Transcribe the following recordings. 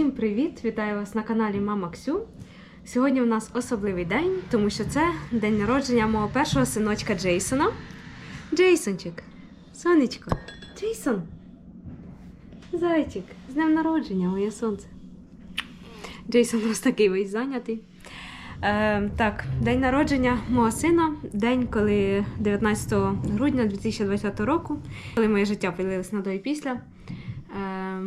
Всім привіт! Вітаю вас на каналі Мама Ксю. Сьогодні у нас особливий день, тому що це день народження мого першого синочка Джейсона. Джейсончик, сонечко, Джейсон. Зайчик, з днем народження, моє сонце. Джейсон у нас такий весь зайнятий. Е, так, день народження мого сина, день, коли 19 грудня 2020 року, коли моє життя поділилось на до і після. Е,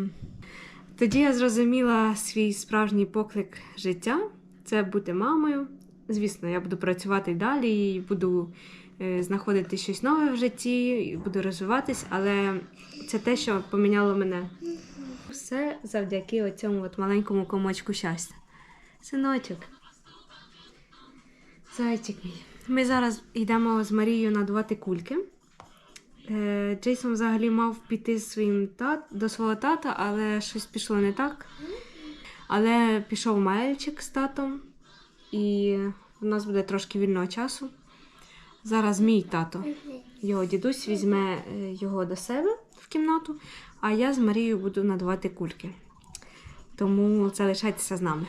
тоді я зрозуміла свій справжній поклик життя це бути мамою. Звісно, я буду працювати далі, і буду е, знаходити щось нове в житті, буду розвиватись, але це те, що поміняло мене. Все завдяки цьому от маленькому комочку щастя. Синочок. Зайчик мій. Ми зараз йдемо з Марією надувати кульки. Е, Джейсон взагалі мав піти своїм тат, до свого тата, але щось пішло не так. Але пішов Маельчик з татом, і у нас буде трошки вільного часу. Зараз мій тато, його дідусь, візьме е, його до себе в кімнату, а я з Марією буду надавати кульки. Тому залишайтеся з нами.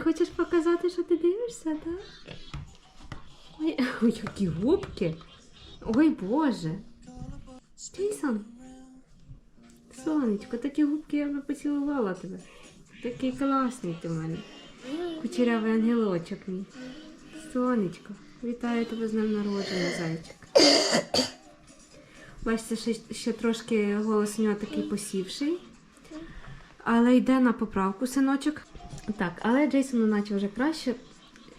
Хочеш показати, що ти дивишся, так? Ой, ой, які губки. Ой, Боже. Джейсон. Сонечко, такі губки я б поцілувала тебе. Такий класний ти в мене. Кучерявий ангелочок мій. Сонечко, вітаю тебе з днем народження, зайчик. Бачите, ще, ще трошки голос у нього такий посівший. Але йде на поправку синочок. Так, але Джейсону наче вже краще.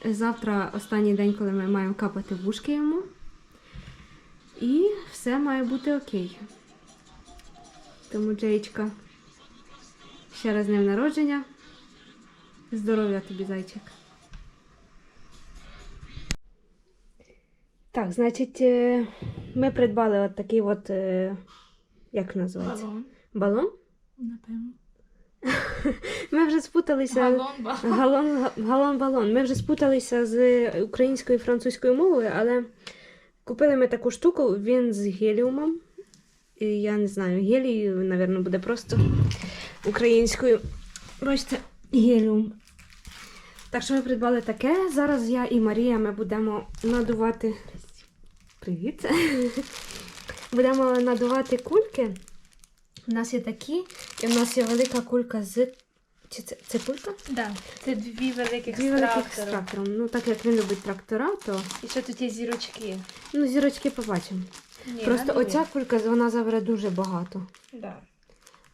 Завтра останній день, коли ми маємо капати вушки йому. І все має бути окей. Тому, Джейчка, ще раз днем народження. Здоров'я тобі, зайчик. Так, значить, е, ми придбали от такий от, е, як називається? Балон, Балон? напевно. Ми вже спуталися. Галон, балон. Галон, галон балон. Ми вже спуталися з українською і французькою мовою, але купили ми таку штуку, він з геліумом. І я не знаю, гелій, мабуть, буде просто українською. Бачите, геліум. Так що ми придбали таке. Зараз я і Марія ми будемо надувати. Привіт! Будемо надувати кульки. У нас є такі, і в нас є велика кулька з. Чи це, це кулька? Да. Це дві великих Дві великих з трактора. трактором. Ну, так як він любить трактора, то І ще тут є зірочки. ну, зірочки побачимо. Ні, Просто оця кулька вона забере дуже багато. Да.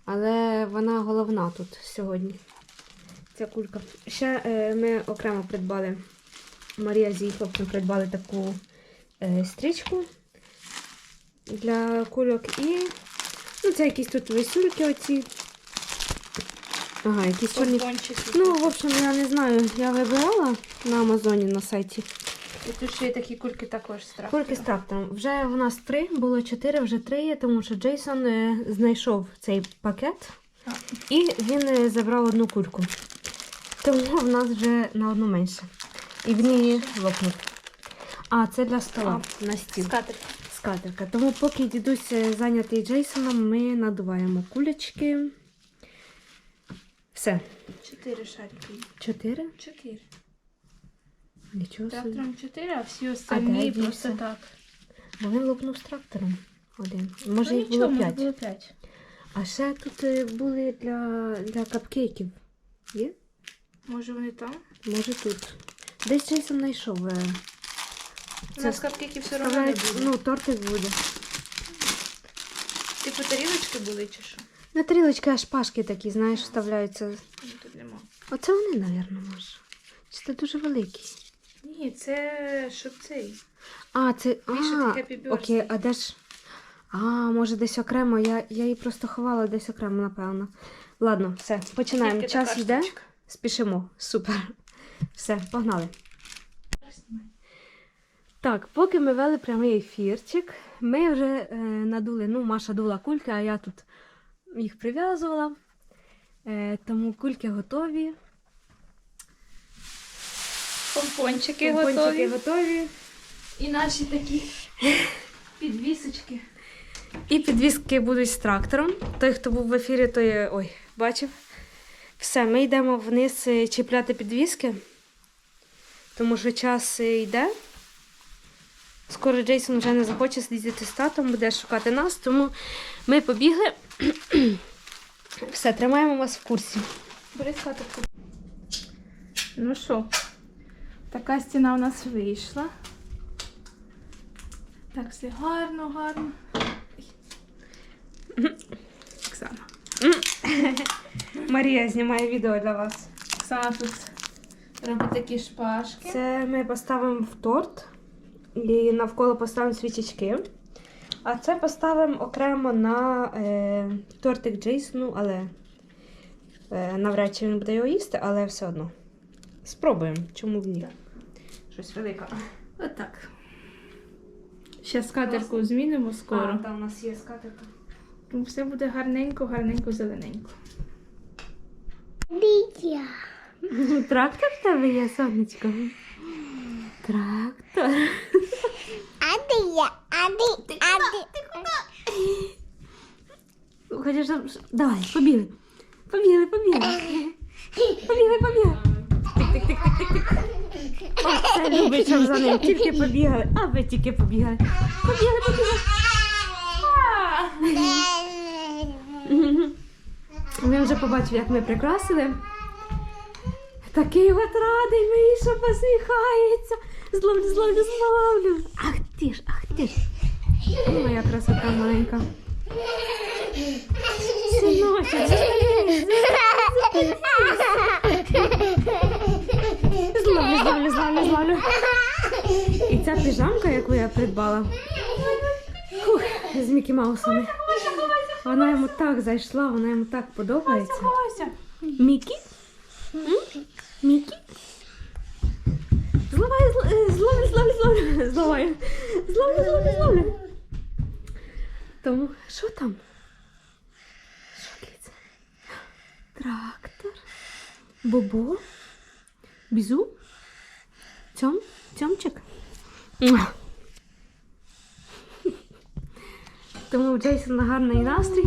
Але вона головна тут сьогодні. Ця кулька. Ще е, ми окремо придбали. Марія з її хлопцем придбали таку е, стрічку для кульок і. Ну, це якісь тут висюльки оці. Ага, якісь чорні. Ну, в общем, я не знаю, я вибирала на Амазоні на сайті. І тут ще є такі кульки також з трактором. Кульки з трактором. Вже в нас три, було чотири, вже три є, тому що Джейсон е, знайшов цей пакет А. і він е, забрав одну кульку. Тому в нас вже на одну менше. І в ній лопнув. А, це для стола на стіл. Скатерть. Скатерка. Тому поки дідусь е, зайнятий Джейсоном, ми надуваємо кулечки. Все. Чотири шарики. Чотири? Чотири. Нічого собі. Трактором чотири, а всі де остальні дівся? просто так. Бо він лопнув з трактором. Один. Може, ну, їх було п'ять. було п'ять. А ще тут е, були для, для капкейків. Є? Може вони там? Може тут. Десь Джейсон знайшов. е, У нас капкейки все одно не буде. Ну, тортик буде. Типу тарілочки були чи що? На тарілочки аж пашки такі, знаєш, вставляються. Ну, тут нема. Оце вони, напевно, може. Чи це дуже великі? Ні, це щоб цей. А, це. Більше А, таке Happy окей, а де ж. А, може десь окремо. Я, я її просто ховала десь окремо, напевно. Ладно, все, починаємо. Час така йде. штучка. Спішимо. Супер. Все, погнали. Так, поки ми вели прямий ефірчик, ми вже е, надули, ну, Маша дула кульки, а я тут їх прив'язувала. Е, тому кульки готові. Помпончики Помпончики готові. готові. І наші такі підвісочки. І підвіски будуть з трактором. Той, хто був в ефірі, той ой, бачив. Все, ми йдемо вниз е, чіпляти підвіски, тому що час е, йде. Скоро Джейсон вже не захоче сидіти з татом, буде шукати нас, тому ми побігли. Все, тримаємо вас в курсі. Бери скатерку. Ну що, така стіна у нас вийшла. Так, все гарно, гарно. Оксана. Марія знімає відео для вас. Оксана тут робить такі шпажки. Це ми поставимо в торт і навколо поставимо свічечки. А це поставимо окремо на е, тортик Джейсону, але е, навряд чи він буде його їсти, але все одно. Спробуємо, чому б ні. Так. Щось велике. Отак. Ще скатерку змінимо скоро. А, та у нас є скатерка. Тому все буде гарненько, гарненько, зелененько. Трактор в тебе є, сонечко. Трактор. Ади я, ади, ади. Хочеш, щоб... Давай, побігли. Побігли, побігли. Побігли, побігли. Тик-тик-тик-тик-тик. Любить, щоб за ним тільки побігали. А ви тільки побігали. Побігли, побігли. Він вже побачив, як ми прикрасили. Такий от радий вийшов, посміхається. Зловлю, зловлю, зловлю. Ах ти ж, ах ти ж. Моя красота маленька. Синочок, зловлю, зловлю, зловлю, зловлю. І ця піжамка, яку я придбала, фух, з Мікі Маусами. Вона йому так зайшла, вона йому так подобається. Мікі? М? Мікі? Зловай, зл- е, зловлю, зловлю, зловлю, зловаю. Зловлю, зловлю, зловлю. Тому, що там? Що це? Трактор. Бобо. Бізу. Цьом? Цьомчик. Тому у Джейсона гарний настрій.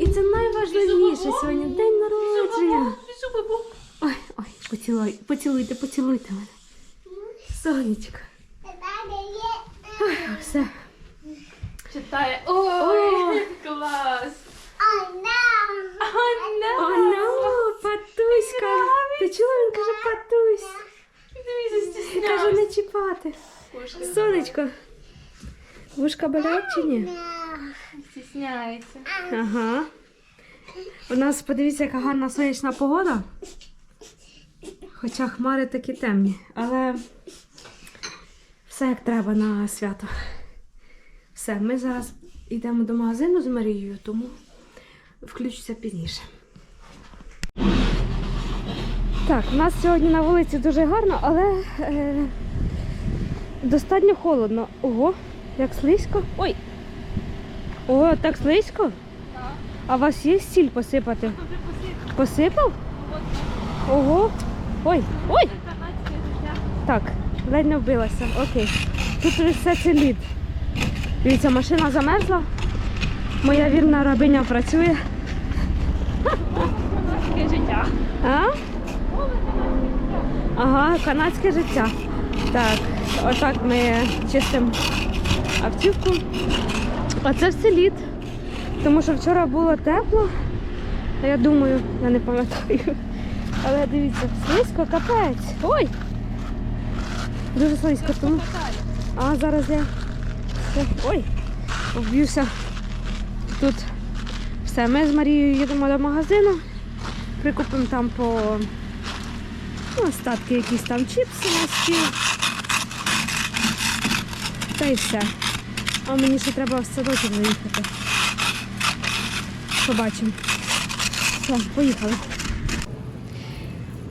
І це найважливіше сьогодні день народження. Ой, ой, поцілуй, поцілуйте, поцілуйте мене. Сонечко. Ой, все. Читає. О! Ой, клас. О, патуська. Ти чула, він каже патусь. Він каже не чіпати. Сонечко. Вушка болять чи ні? Стісняється. Ага. У нас подивіться, яка гарна сонячна погода. Хоча хмари такі темні, але все як треба на свято. Все, ми зараз йдемо до магазину з Марією, тому включуся пізніше. Так, у нас сьогодні на вулиці дуже гарно, але е, достатньо холодно. Ого, як слизько. Ой! О, так слизько? А у вас є стіль посипати? Посипав? Ого. Ой, ой! Так, ледь не вбилася. Окей. Тут все це лід. Дивіться, машина замерзла. Моя вірна рабиня працює. Таке життя. А? Ага, канадське життя. Так, отак ми чистимо автівку. А це все лід. Тому що вчора було тепло. Я думаю, я не пам'ятаю. Але дивіться, слизько, капець. Ой! Дуже слизько, тому. А зараз я. Ой! Вб'юся. Тут все. Ми з Марією їдемо до магазину. Прикупимо там по остатки якісь там чіпси на стіл. Та й все. А мені ще треба в садочок заїхати. Побачимо. Все, поїхали.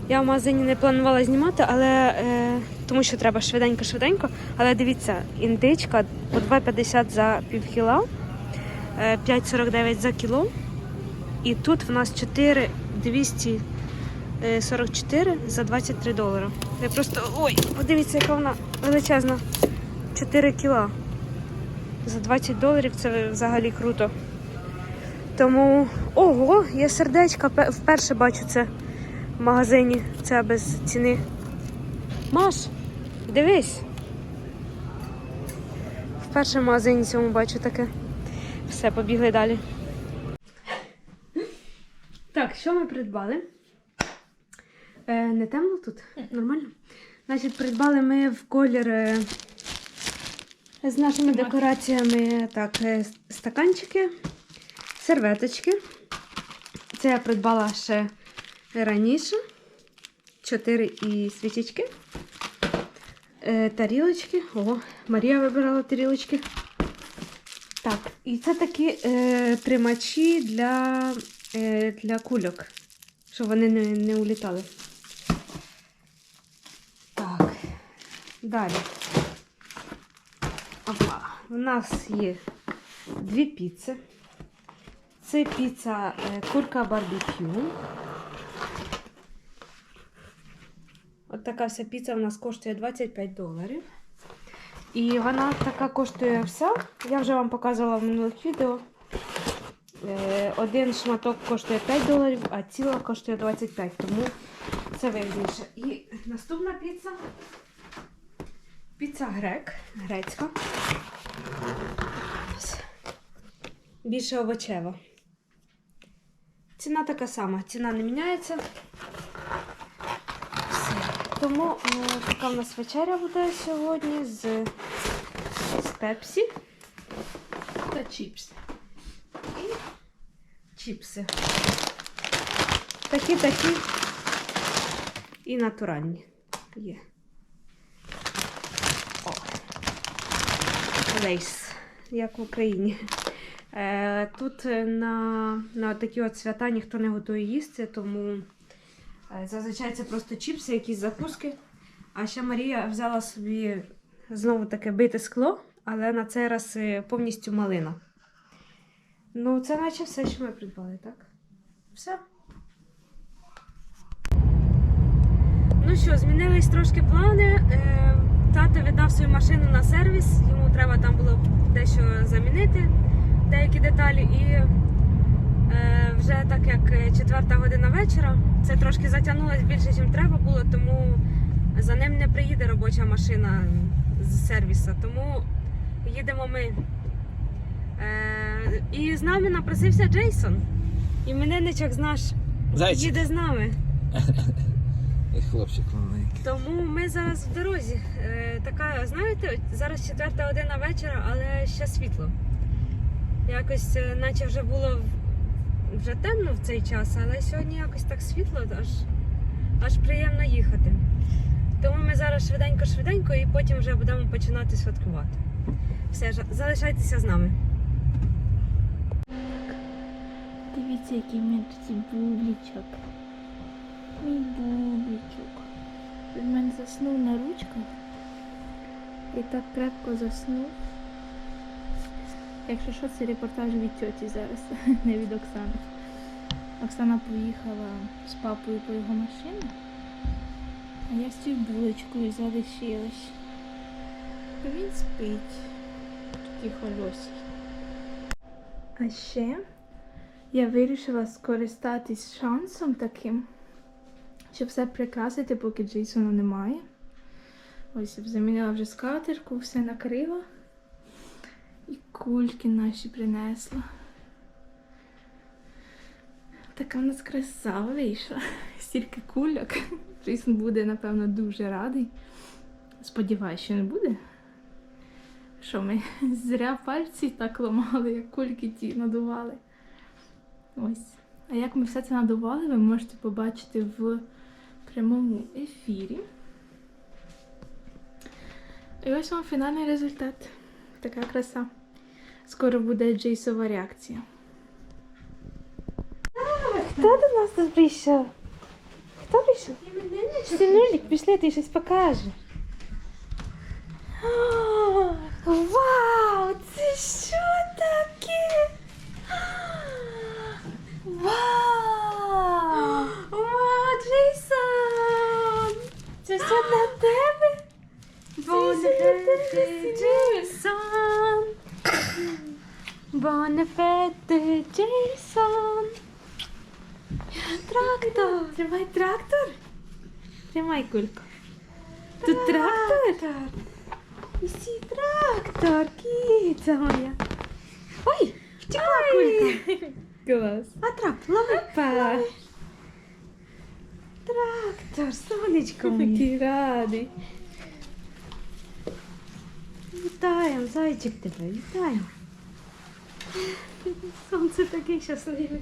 Я в магазині не планувала знімати, але е, тому що треба швиденько-швиденько. Але дивіться, індичка по 2,50 за пів кіла, е, 5,49 за кіло. І тут в нас 4 244 за 23 долари. Я просто. Ой, подивіться, яка вона величезна. 4 кіла. За 20 доларів це взагалі круто. Тому. Ого, я сердечка вперше бачу це в магазині. Це без ціни. Маш, дивись. Вперше в магазині цьому бачу таке. Все, побігли далі. Так, що ми придбали? Е, не темно тут? Нормально? Значить, придбали ми в колір е, з нашими декораціями так, е, стаканчики, серветочки. Це я придбала ще раніше. Чотири і свічечки. Е, тарілочки. О, Марія вибирала тарілочки. Так, і це такі е, тримачі для, е, для кульок, щоб вони не, не улітали. Так, далі. Опа. У нас є дві піци. Це піца е, курка барбекю. От така вся піца у нас коштує 25 доларів. І вона така коштує вся. Я вже вам показувала в минулих відео. Е, Один шматок коштує 5 доларів, а ціла коштує 25, тому це вигідніше. І наступна піца. Піца грек, грецька. Більше овочева. Ціна така сама, ціна не міняється. Все. Тому е, така в нас вечеря буде сьогодні з, з пепсі Та чіпс. і чіпси. Такі, такі і натуральні є. Лейс, як в Україні. Е, тут е, на, на такі от свята ніхто не готує їсти, тому е, зазвичай це просто чіпси, якісь закуски. А ще Марія взяла собі знову таке бите скло, але на цей раз повністю малина. Ну, це наче все, що ми придбали, так? Все. Ну що, змінились трошки плани. Тато віддав свою машину на сервіс, йому треба там було дещо замінити, деякі деталі. І е, вже так як четверта година вечора, це трошки затягнулося більше, ніж треба було, тому за ним не приїде робоча машина з сервісу. Тому їдемо ми. Е, і з нами напросився Джейсон. Іменинничок з наш Зайчик. їде з нами. І хлопчик маленький. Тому ми зараз в дорозі. Е, така, знаєте, зараз четверта година вечора, але ще світло. Якось, е, наче вже було вже темно в цей час, але сьогодні якось так світло, аж, аж приємно їхати. Тому ми зараз швиденько-швиденько і потім вже будемо починати святкувати. Все, залишайтеся з нами. Дивіться, який в мене тут бублічок. Мій бублічок. Він мене заснув на ручках. І так крепко заснув. Якщо що, це репортаж від тьоті зараз, не від Оксани. Оксана поїхала з папою по його машину, а я з цією булочкою залишилась. Він спить. Такий хольосий. А ще я вирішила скористатись шансом таким, щоб все прикрасити, поки Джейсона немає. Ось я замінила вже скатерку, все накрила. І кульки наші принесла. Така в нас краса вийшла. Стільки кульок. Джейсон буде, напевно, дуже радий. Сподіваюсь, що не буде. Що ми зря пальці так ламали, як кульки ті надували. Ось. А як ми все це надували, ви можете побачити в прямому ефірі. І ось вам фінальний результат. Така краса. Скоро буде Джейсова реакція. Хто до нас тут прийшов? Хто прийшов? Синулік, пішли, ти щось покаже. Вау! Це що таке? Вау! Все для тебе? Боже, Джейсон! Бонефете, Джейсон. Трактор. Тримай трактор. Тримай кульку. Тут трактор. Усі трактор, кіця моя. Ой, втекла кулька. Клас. А трап, лови. Трактор, сонечко моє. Радий. Вітаємо, зайчик тебе, вітаємо. Сонце таке щасливе.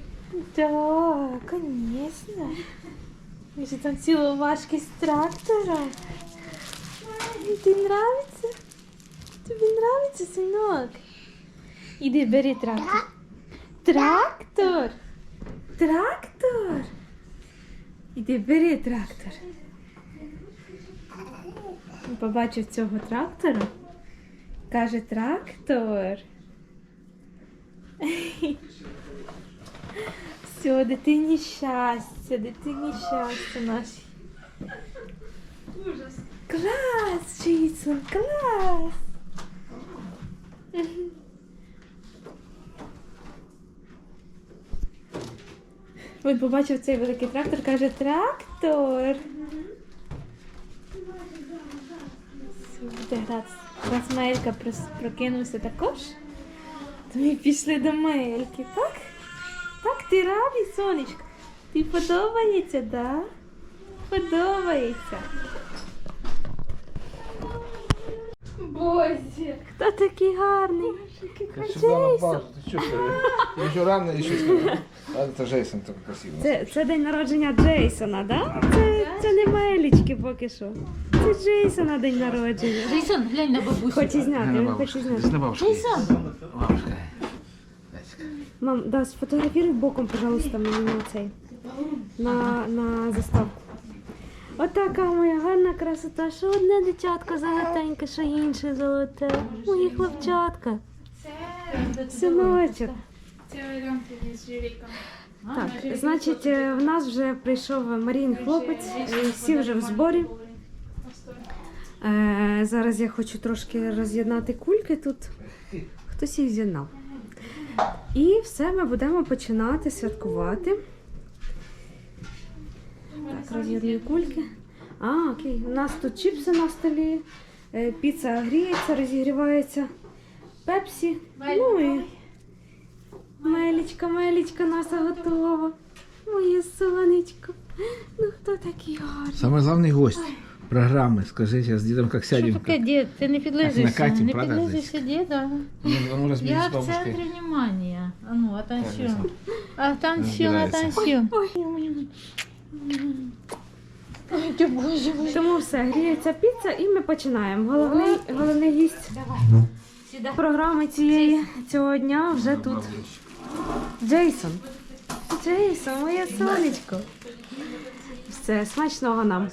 Да, конечно. Ви же там цілувашки з трактора. Ти нравиться? Тобі нравиться, синок? Іди, бери трактор. Трактор? Трактор? Іди, бери трактор. Побачив цього трактора. Каже, трактор. Все, дитині щастя, дитині щастя наші. Ужас. Клас, Джейсон, клас! Він побачив цей великий трактор, каже трактор. Буде гратися. Раз Маелька прос- прокинувся також, то ми пішли до Маельки, так? Так, ти радий, сонечко? Тобі подобається, да? Подобається. Боже, хто такий гарний? Я сюда напал, ты что, ты еще рано еще сказал. А это Джейсон только красиво. Це, це день народження Джейсона, да? Це, це не Мелічки поки що. Це Джейсона день народження. Джейсон, глянь на бабусю. Хоче зняти, він хоче зняти. на бабушку. Джейсон. Бабушка. Зайчик. Мам, да, сфотографируй боком, пожалуйста, мені на цей. На, на заставку. Отака моя гарна красота. Що одне дитятко золотеньке, що інше золоте. Мої хлопчатка. Синочок. Це Альонки з Жиріком. Так, значить, е, в нас вже прийшов Марін хлопець, всі вже в зборі. Е, зараз я хочу трошки роз'єднати кульки тут. Хтось їх з'єднав. І все, ми будемо починати святкувати. Так, роз'єдную кульки. А, окей. У нас тут чіпси на столі, е, піца гріється, розігрівається, пепсі. Ну і Мелічка, Мелічка наша готова. Моє сонечко. Ну хто такий гарний? Самый главный гость программы. Скажи сейчас с дедом как сядем. Що таке, дід? Ти не Как підлежишся. накатим, Не правда, підлежишься, діда. Он, он разберется Я с в бабушкой. центрі внимания. А ну, отанцюй. Отанцюй, Разбирается. отанцюй. Ой, ти боже мой. Тому все, гріється піца і ми починаємо. Головний, головний гість Сюди. програми цієї цього дня вже тут. Джейсон. Джейсон, моє сонечко. Все, смачного нам.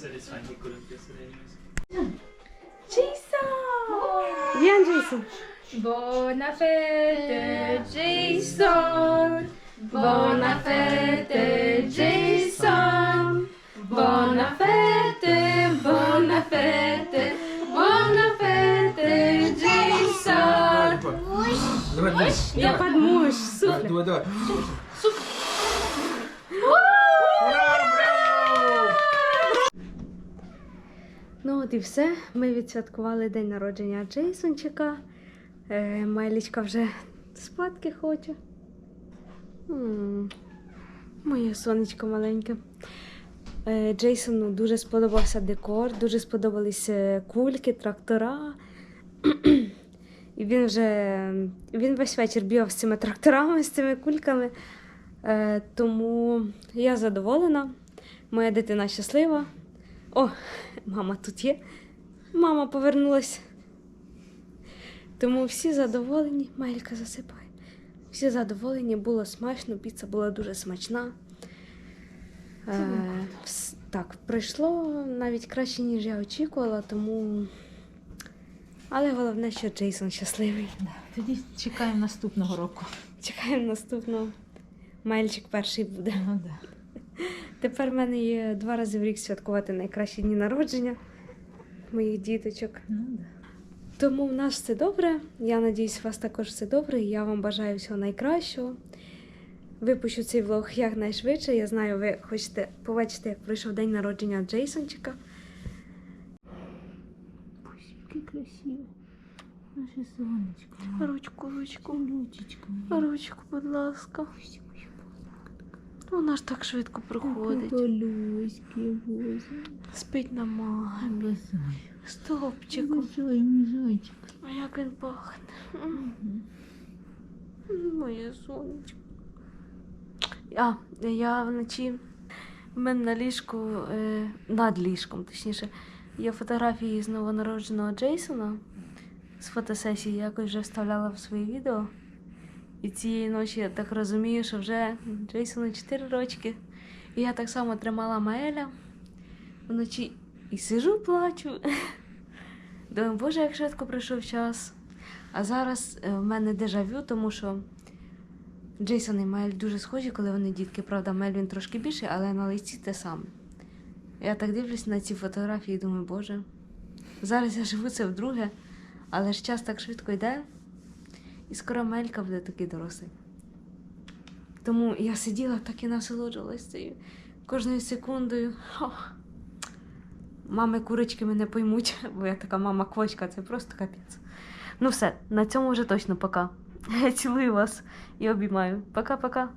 Джейсон! В'ян Джейсон. Buona fete, Jason! Buona fete, Jason! Buona fete, buona fete, buona fete, Jason! Давай, давай. Я подмуш, супер. Давай, давай. Ну от і все. Ми відсвяткували день народження Джейсончика. Е, Майлічка вже спадки хоче. М, Моє сонечко маленьке. Е, Джейсону дуже сподобався декор, дуже сподобалися кульки, трактора. І він вже він весь вечір бігав з цими тракторами, з цими кульками. Е, тому я задоволена. Моя дитина щаслива. О, мама тут є. Мама повернулась. Тому всі задоволені. Малька засипає. Всі задоволені, було смачно, піца була дуже смачна. Е, так, пройшло навіть краще, ніж я очікувала, тому. Але головне, що Джейсон щасливий. Тоді чекаємо наступного року. Чекаємо наступного. Мальчик перший буде. Ну, да. Тепер в мене є два рази в рік святкувати найкращі дні народження моїх діточок. Ну, да. Тому в нас все добре. Я надіюсь, у вас також все добре. Я вам бажаю всього найкращого. Випущу цей влог якнайшвидше. Я знаю, ви хочете побачити, як пройшов день народження Джейсончика. Боже, яке красиве. Наше сонечко. Ручку, ручку, Лючечка. ручку, будь ласка. Вона ж так швидко проходить. Голюськи. Спить на мамі. Зайчик. А як він пахне. М, Моє сонечко. А, я вночі в мене на ліжку, е, над ліжком, точніше, є фотографії з новонародженого Джейсона з фотосесії, якось вже вставляла в свої відео. І цієї ночі я так розумію, що вже Джейсону 4 рочки. І я так само тримала Маеля вночі і сижу, плачу. Думаю, боже, як швидко пройшов час. А зараз е, в мене дежавю, тому що Джейсон і Мель дуже схожі, коли вони дітки. Правда, Мель він трошки більший, але на лиці те саме. Я так дивлюсь на ці фотографії і думаю, боже, зараз я живу це вдруге, але ж час так швидко йде, і скоро Мелька буде такий дорослий. Тому я сиділа так і насолоджувалась цією кожною секундою. Ох. Мами курочки мене поймуть, бо я така мама квочка, це просто капець. Ну все, на цьому вже точно пока. Цілую вас і обіймаю. Пока-пока.